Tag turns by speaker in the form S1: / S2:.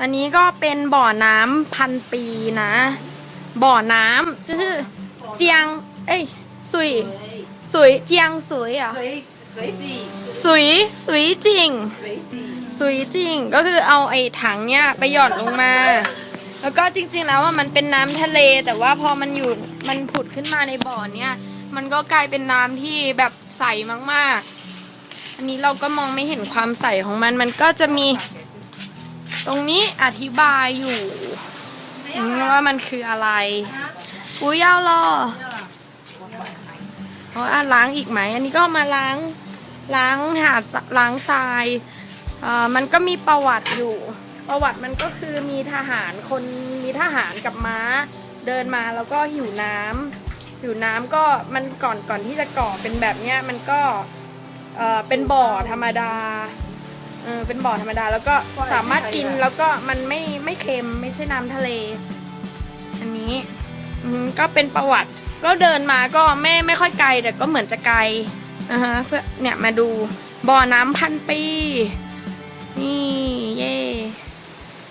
S1: อันนี้ก็เป็นบ่อน้ำพันปีนะ บ่อน้ำ就是เจียง เอ้ยสุยสุยเจียงสุยอ่ะ
S2: 水水井
S1: สุยสุยจริง
S2: 水井
S1: สุยจริงก็คือเอาไอ้ถังเนี้ยไปหย่อนลงมา แล้วก็จริงๆแล้วว่ามันเป็นน้ำทะเล แต่ว่าพอมันอยู่มันผุดขึ้นมาในบ่อเนี้ยมันก็กลายเป็นน้ำที่แบบใสมากๆ อันนี้เราก็มองไม่เห็นความใสของมัน มันก็จะมี ตรงนี้อธิบายอยู่ว่ามันคืออะไรอุ้ยยาวรอเอาอะล้างอีกไหม อันนี้ก็มาล้างล้างหาดล้างทรายเอ่อมันก็มีประวัติอยู่ ประวัติมันก็คือมีทหารคนมีทหารกับม้า เดินมาแล้วก็หิวน้ำหิวน้ำก็มันก่อนก่อนที่จะก่อเป็นแบบเนี้ยมันก็เอ่อเป็นบ่อธรรมดา เออเป็นบ่อธรรมดาแล้วก็สามารถกินแล้วก็มันไม่ไม่เค็มไม่ใช่น้ำทะเล อันนี้อืมก็เป็นประวัติ ก็เดินมาก็ไม่ไม่ค่อยไกลแต่ก็เหมือนจะไกลอ่าฮะเพื่อเนี่ยมาดูบ่อน้ำพันปี